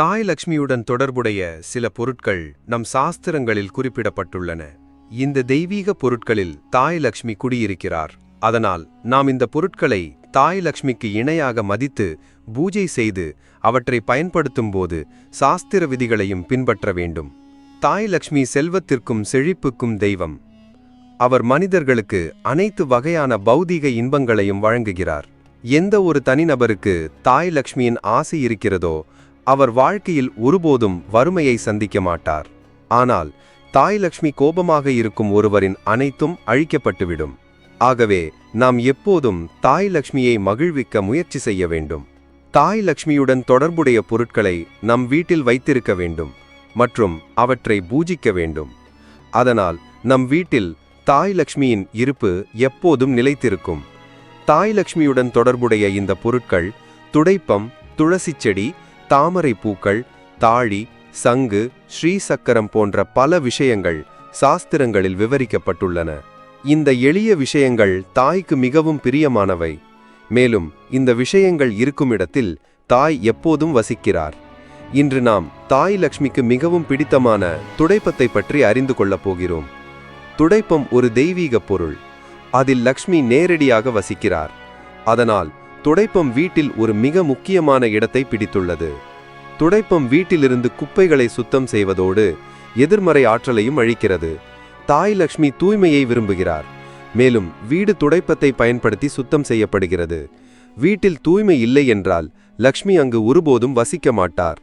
தாய் லக்ஷ்மியுடன் தொடர்புடைய சில பொருட்கள் நம் சாஸ்திரங்களில் குறிப்பிடப்பட்டுள்ளன. இந்த தெய்வீக பொருட்களில் தாய் லக்ஷ்மி குடியிருக்கிறார். அதனால் நாம் இந்த பொருட்களை தாய் லக்ஷ்மிக்கு இணையாக மதித்து பூஜை செய்து அவற்றை பயன்படுத்தும் போது சாஸ்திர விதிகளையும் பின்பற்ற வேண்டும். தாய் லக்ஷ்மி செல்வத்திற்கும் செழிப்புக்கும் தெய்வம். அவர் மனிதர்களுக்கு அனைத்து வகையான பௌதீக இன்பங்களையும் வழங்குகிறார். எந்த ஒரு தனிநபருக்கு தாய் லக்ஷ்மியின் ஆசை இருக்கிறதோ அவர் வாழ்க்கையில் ஒருபோதும் வறுமையை சந்திக்க மாட்டார். ஆனால் தாய் லக்ஷ்மி கோபமாக இருக்கும் ஒருவரின் அனைத்தும் அழிக்கப்பட்டுவிடும். ஆகவே நாம் எப்போதும் தாய் லக்ஷ்மியை மகிழ்விக்க முயற்சி செய்ய வேண்டும். தாய் லக்ஷ்மியுடன் தொடர்புடைய பொருட்களை நம் வீட்டில் வைத்திருக்க வேண்டும் மற்றும் அவற்றை பூஜிக்க வேண்டும். அதனால் நம் வீட்டில் தாய் லக்ஷ்மியின் இருப்பு எப்போதும் நிலைத்திருக்கும். தாய் லக்ஷ்மியுடன் தொடர்புடைய இந்த பொருட்கள் துடைப்பம் துளசி செடி தாமரை பூக்கள் தாழி சங்கு ஸ்ரீசக்கரம் போன்ற பல விஷயங்கள் சாஸ்திரங்களில் விவரிக்கப்பட்டுள்ளன. இந்த எளிய விஷயங்கள் தாய்க்கு மிகவும் பிரியமானவை. மேலும் இந்த விஷயங்கள் இருக்கும் இடத்தில் தாய் எப்போதும் வசிக்கிறார். இன்று நாம் தாய் லக்ஷ்மிக்கு மிகவும் பிடித்தமான துடைப்பத்தை பற்றி அறிந்து கொள்ளப் போகிறோம். துடைப்பம் ஒரு தெய்வீக பொருள். அதில் லக்ஷ்மி நேரடியாக வசிக்கிறார். அதனால் துடைப்பம் வீட்டில் ஒரு மிக முக்கியமான இடத்தை பிடித்துள்ளது. துடைப்பம் வீட்டிலிருந்து குப்பைகளை சுத்தம் செய்வதோடு எதிர்மறை ஆற்றலையும் அழிக்கிறது. தாய் லக்ஷ்மி தூய்மையை விரும்புகிறார். மேலும் வீடு துடைப்பத்தை பயன்படுத்தி சுத்தம் செய்யப்படுகிறது. வீட்டில் தூய்மை இல்லை என்றால் லக்ஷ்மி அங்கு ஒருபோதும் வசிக்க மாட்டார்.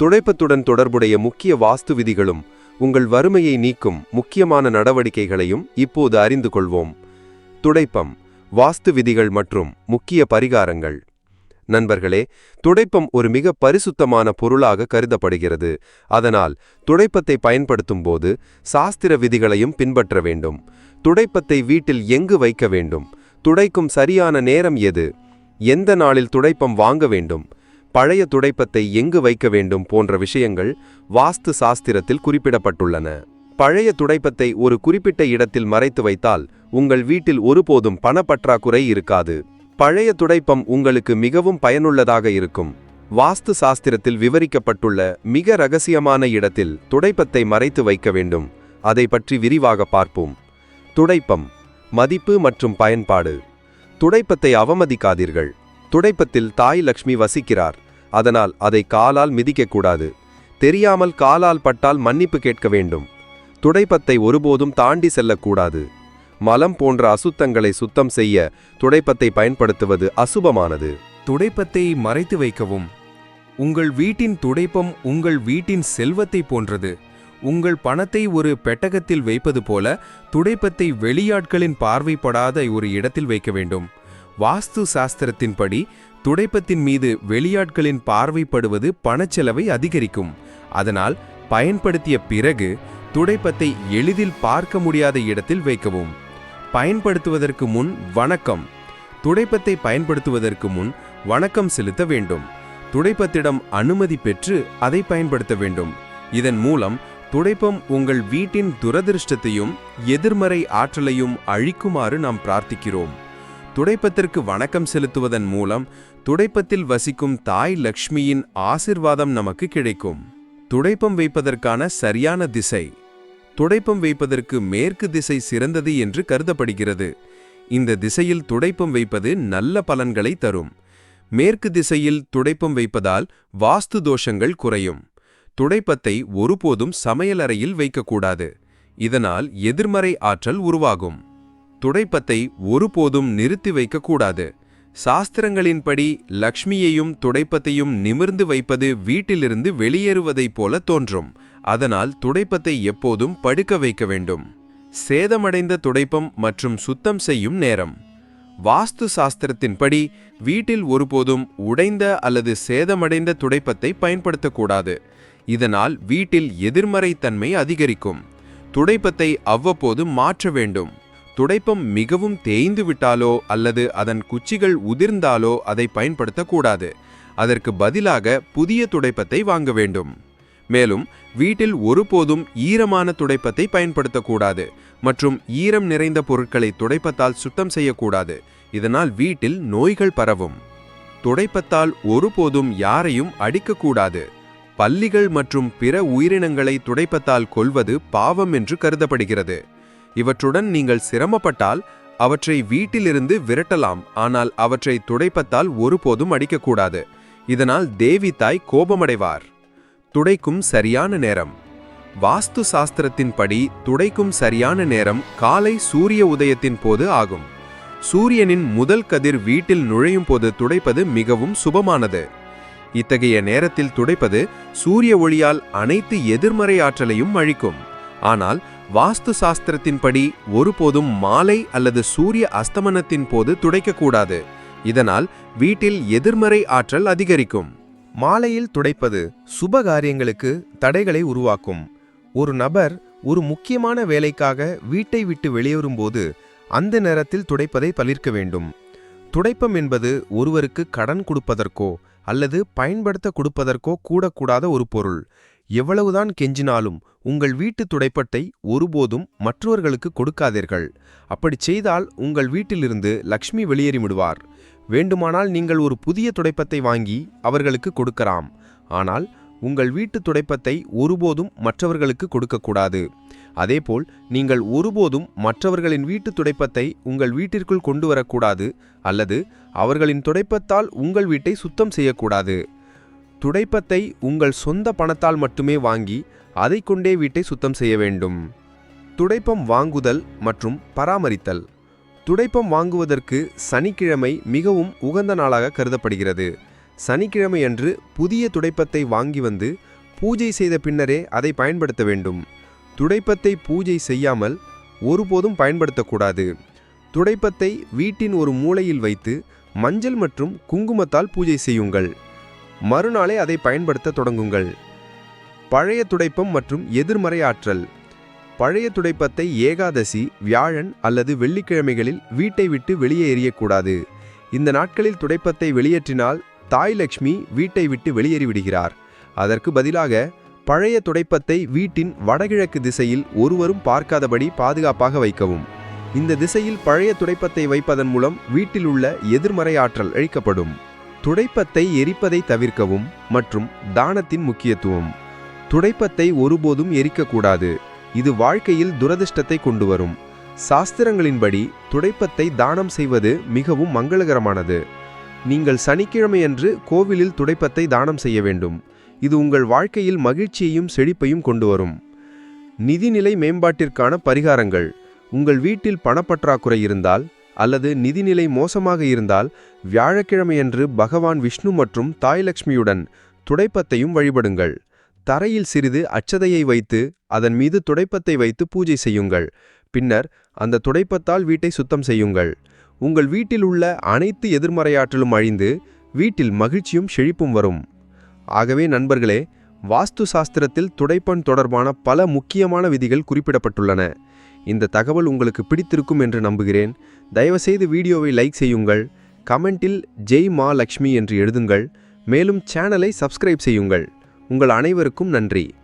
துடைப்பத்துடன் தொடர்புடைய முக்கிய வாஸ்து விதிகளும் உங்கள் வறுமையை நீக்கும் முக்கியமான நடவடிக்கைகளையும் இப்போது அறிந்து கொள்வோம். துடைப்பம். வாஸ்து விதிகள் மற்றும் முக்கிய பரிகாரங்கள். நண்பர்களே துடைப்பம் ஒரு மிக பரிசுத்தமான பொருளாக கருதப்படுகிறது. அதனால் துடைப்பத்தை பயன்படுத்தும் போது சாஸ்திர விதிகளையும் பின்பற்ற வேண்டும். துடைப்பத்தை வீட்டில் எங்கு வைக்க வேண்டும்? துடைக்கும் சரியான நேரம் எது? எந்த நாளில் துடைப்பம் வாங்க வேண்டும்? பழைய துடைப்பத்தை எங்கு வைக்க வேண்டும் போன்ற விஷயங்கள் வாஸ்து சாஸ்திரத்தில் குறிப்பிடப்பட்டுள்ளன. பழைய துடைப்பத்தை ஒரு குறிப்பிட்ட இடத்தில் மறைத்து வைத்தால் உங்கள் வீட்டில் ஒருபோதும் பணப்பற்றாக்குறை இருக்காது. பழைய துடைப்பம் உங்களுக்கு மிகவும் பயனுள்ளதாக இருக்கும். வாஸ்து சாஸ்திரத்தில் விவரிக்கப்பட்டுள்ள மிக ரகசியமான இடத்தில் துடைப்பத்தை மறைத்து வைக்க வேண்டும். அதை பற்றி விரிவாக பார்ப்போம். துடைப்பம் மதிப்பு மற்றும் பயன்பாடு. துடைப்பத்தை அவமதிக்காதீர்கள். துடைப்பத்தில் தாய் லக்ஷ்மி வசிக்கிறார். அதனால் அதை காலால் மிதிக்கக்கூடாது. தெரியாமல் காலால் பட்டால் மன்னிப்பு கேட்க வேண்டும். துடைப்பத்தை ஒருபோதும் தாண்டி செல்லக்கூடாது. மலம் போன்ற அசுத்தங்களை சுத்தம் செய்ய துடைப்பத்தை பயன்படுத்துவது அசுபமானது. துடைப்பத்தை மறைத்து வைக்கவும். உங்கள் வீட்டின் துடைப்பம் உங்கள் வீட்டின் செல்வத்தை போன்றது. உங்கள் பணத்தை ஒரு பெட்டகத்தில் வைப்பது போல துடைப்பத்தை வெளியாட்களின் பார்வைப்படாத ஒரு இடத்தில் வைக்க வேண்டும். வாஸ்து சாஸ்திரத்தின்படி துடைப்பத்தின் மீது வெளியாட்களின் பார்வைப்படுவது பணச்செலவை அதிகரிக்கும். அதனால் பயன்படுத்திய பிறகு துடைப்பத்தை எளிதில் பார்க்க முடியாத இடத்தில் வைக்கவும். பயன்படுத்துவதற்கு முன் வணக்கம். துடைப்பத்தை பயன்படுத்துவதற்கு முன் வணக்கம் செலுத்த வேண்டும். துடைப்பத்திடம் அனுமதி பெற்று அதை பயன்படுத்த வேண்டும். இதன் மூலம் துடைப்பம் உங்கள் வீட்டின் துரதிருஷ்டத்தையும் எதிர்மறை ஆற்றலையும் அழிக்குமாறு நாம் பிரார்த்திக்கிறோம். துடைப்பத்திற்கு வணக்கம் செலுத்துவதன் மூலம் துடைப்பத்தில் வசிக்கும் தாய் லக்ஷ்மியின் ஆசிர்வாதம் நமக்கு கிடைக்கும். துடைப்பம் வைப்பதற்கான சரியான திசை. துடைப்பம் வைப்பதற்கு மேற்கு திசை சிறந்தது என்று கருதப்படுகிறது. இந்த திசையில் துடைப்பம் வைப்பது நல்ல பலன்களை தரும். மேற்கு திசையில் துடைப்பம் வைப்பதால் வாஸ்து தோஷங்கள் குறையும். துடைப்பத்தை ஒருபோதும் சமையலறையில் வைக்கக்கூடாது. இதனால் எதிர்மறை ஆற்றல் உருவாகும். துடைப்பத்தை ஒருபோதும் நிறுத்தி வைக்கக்கூடாது. சாஸ்திரங்களின்படி லக்ஷ்மியையும் துடைப்பத்தையும் நிமிர்ந்து வைப்பது வீட்டிலிருந்து வெளியேறுவதைப் போல தோன்றும். அதனால் துடைப்பத்தை எப்போதும் படுக்க வைக்க வேண்டும். சேதமடைந்த துடைப்பம் மற்றும் சுத்தம் செய்யும் நேரம். வாஸ்து சாஸ்திரத்தின்படி வீட்டில் ஒருபோதும் உடைந்த அல்லது சேதமடைந்த துடைப்பத்தை பயன்படுத்தக்கூடாது. இதனால் வீட்டில் எதிர்மறைத்தன்மை அதிகரிக்கும். துடைப்பத்தை அவ்வப்போது மாற்ற வேண்டும். துடைப்பம் மிகவும் தேய்ந்து விட்டாலோ அல்லது அதன் குச்சிகள் உதிர்ந்தாலோ அதை பயன்படுத்தக்கூடாது. அதற்கு பதிலாக புதிய துடைப்பத்தை வாங்க வேண்டும். மேலும் வீட்டில் ஒருபோதும் ஈரமான துடைப்பத்தை பயன்படுத்தக்கூடாது மற்றும் ஈரம் நிறைந்த பொருட்களை துடைப்பத்தால் சுத்தம் செய்யக்கூடாது. இதனால் வீட்டில் நோய்கள் பரவும். துடைப்பத்தால் ஒருபோதும் யாரையும் அடிக்கக்கூடாது. பல்லிகள் மற்றும் பிற உயிரினங்களை துடைப்பத்தால் கொள்வது பாவம் என்று கருதப்படுகிறது. இவற்றுடன் நீங்கள் சிரமப்பட்டால் அவற்றை வீட்டிலிருந்து விரட்டலாம் ஆனால் அவற்றை துடைப்பத்தால் ஒருபோதும் அடிக்கக்கூடாது. இதனால் தேவி தாய் கோபமடைவார். துடைக்கும் சரியான நேரம். வாஸ்து சாஸ்திரத்தின்படி துடைக்கும் சரியான நேரம் காலை சூரிய உதயத்தின் போது ஆகும். சூரியனின் முதல் கதிர் வீட்டில் நுழையும் போது துடைப்பது மிகவும் சுபமானது. இத்தகைய நேரத்தில் துடைப்பது சூரிய ஒளியால் அனைத்து எதிர்மறை ஆற்றலையும் அழிக்கும். ஆனால் வாஸ்து சாஸ்திரத்தின்படி ஒருபோதும் மாலை அல்லது சூரிய அஸ்தமனத்தின் போது துடைக்கக்கூடாது. இதனால் வீட்டில் எதிர்மறை ஆற்றல் அதிகரிக்கும். மாலையில் துடைப்பது சுப காரியங்களுக்கு தடைகளை உருவாக்கும். ஒரு நபர் ஒரு முக்கியமான வேலைக்காக வீட்டை விட்டு வெளியேறும்போது அந்த நேரத்தில் துடைப்பதை தவிர்க்க வேண்டும். துடைப்பம் என்பது ஒருவருக்கு கடன் கொடுப்பதற்கோ அல்லது பயன்படுத்த கொடுப்பதற்கோ கூடக்கூடாத ஒரு பொருள். எவ்வளவுதான் கெஞ்சினாலும் உங்கள் வீட்டு துடைப்பத்தை ஒருபோதும் மற்றவர்களுக்கு கொடுக்காதீர்கள். அப்படி செய்தால் உங்கள் வீட்டிலிருந்து லக்ஷ்மி வெளியேறிவிடுவார். வேண்டுமானால் நீங்கள் ஒரு புதிய துடைப்பத்தை வாங்கி அவர்களுக்கு கொடுக்கலாம். ஆனால் உங்கள் வீட்டு துடைப்பத்தை ஒருபோதும் மற்றவர்களுக்கு கொடுக்கக்கூடாது. அதேபோல் நீங்கள் ஒருபோதும் மற்றவர்களின் வீட்டு துடைப்பத்தை உங்கள் வீட்டிற்குள் கொண்டு வரக்கூடாது அல்லது அவர்களின் துடைப்பத்தால் உங்கள் வீட்டை சுத்தம் செய்யக்கூடாது. துடைப்பத்தை உங்கள் சொந்த பணத்தால் மட்டுமே வாங்கி அதை கொண்டே வீட்டை சுத்தம் செய்ய வேண்டும். துடைப்பம் வாங்குதல் மற்றும் பராமரித்தல். துடைப்பம் வாங்குவதற்கு சனிக்கிழமை மிகவும் உகந்த நாளாக கருதப்படுகிறது. சனிக்கிழமை அன்று புதிய துடைப்பத்தை வாங்கி வந்து பூஜை செய்த பின்னரே அதை பயன்படுத்த வேண்டும். துடைப்பத்தை பூஜை செய்யாமல் ஒருபோதும் பயன்படுத்தக்கூடாது. துடைப்பத்தை வீட்டின் ஒரு மூலையில் வைத்து மஞ்சள் மற்றும் குங்குமத்தால் பூஜை செய்யுங்கள். மறுநாளே அதை பயன்படுத்த தொடங்குங்கள். பழைய துடைப்பம் மற்றும் எதிர்மறை ஆற்றல். பழைய துடைப்பத்தை ஏகாதசி வியாழன் அல்லது வெள்ளிக்கிழமைகளில் வீட்டை விட்டு வெளியே எறியக்கூடாது. இந்த நாட்களில் துடைப்பத்தை வெளியேற்றினால் தாய் லக்ஷ்மி வீட்டை விட்டு வெளியேறிவிடுகிறார். அதற்கு பதிலாக பழைய துடைப்பத்தை வீட்டின் வடகிழக்கு திசையில் ஒருவரும் பார்க்காதபடி பாதுகாப்பாக வைக்கவும். இந்த திசையில் பழைய துடைப்பத்தை வைப்பதன் மூலம் வீட்டில் உள்ள எதிர்மறை ஆற்றல் அழிக்கப்படும். துடைப்பத்தை எரிப்பதை தவிர்க்கவும் மற்றும் தானத்தின் முக்கியத்துவம். துடைப்பத்தை ஒருபோதும் எரிக்கக்கூடாது. இது வாழ்க்கையில் துரதிர்ஷ்டத்தை கொண்டு வரும் சாஸ்திரங்களின்படி துடைப்பத்தை தானம் செய்வது மிகவும் மங்களகரமானது. நீங்கள் சனிக்கிழமையன்று கோவிலில் துடைப்பத்தை தானம் செய்ய வேண்டும். இது உங்கள் வாழ்க்கையில் மகிழ்ச்சியையும் செழிப்பையும் கொண்டு வரும் நிதிநிலை மேம்பாட்டிற்கான பரிகாரங்கள். உங்கள் வீட்டில் பணப்பற்றாக்குறை இருந்தால் அல்லது நிதிநிலை மோசமாக இருந்தால் வியாழக்கிழமையன்று பகவான் விஷ்ணு மற்றும் தாய் லக்ஷ்மியுடன் துடைப்பத்தையும் வழிபடுங்கள். தரையில் சிறிது அச்சதையை வைத்து அதன் மீது துடைப்பத்தை வைத்து பூஜை செய்யுங்கள். பின்னர் அந்த துடைப்பத்தால் வீட்டை சுத்தம் செய்யுங்கள். உங்கள் வீட்டில் உள்ள அனைத்து எதிர்மறையாற்றலும் அழிந்து வீட்டில் மகிழ்ச்சியும் செழிப்பும் வரும். ஆகவே நண்பர்களே வாஸ்து சாஸ்திரத்தில் துடைப்பன் தொடர்பான பல முக்கியமான விதிகள் குறிப்பிடப்பட்டுள்ளன. இந்த தகவல் உங்களுக்கு பிடித்திருக்கும் என்று நம்புகிறேன். தயவுசெய்து வீடியோவை லைக் செய்யுங்கள். கமெண்டில் ஜெய் மா லக்ஷ்மி என்று எழுதுங்கள். மேலும் சேனலை சப்ஸ்கிரைப் செய்யுங்கள். உங்கள் அனைவருக்கும் நன்றி.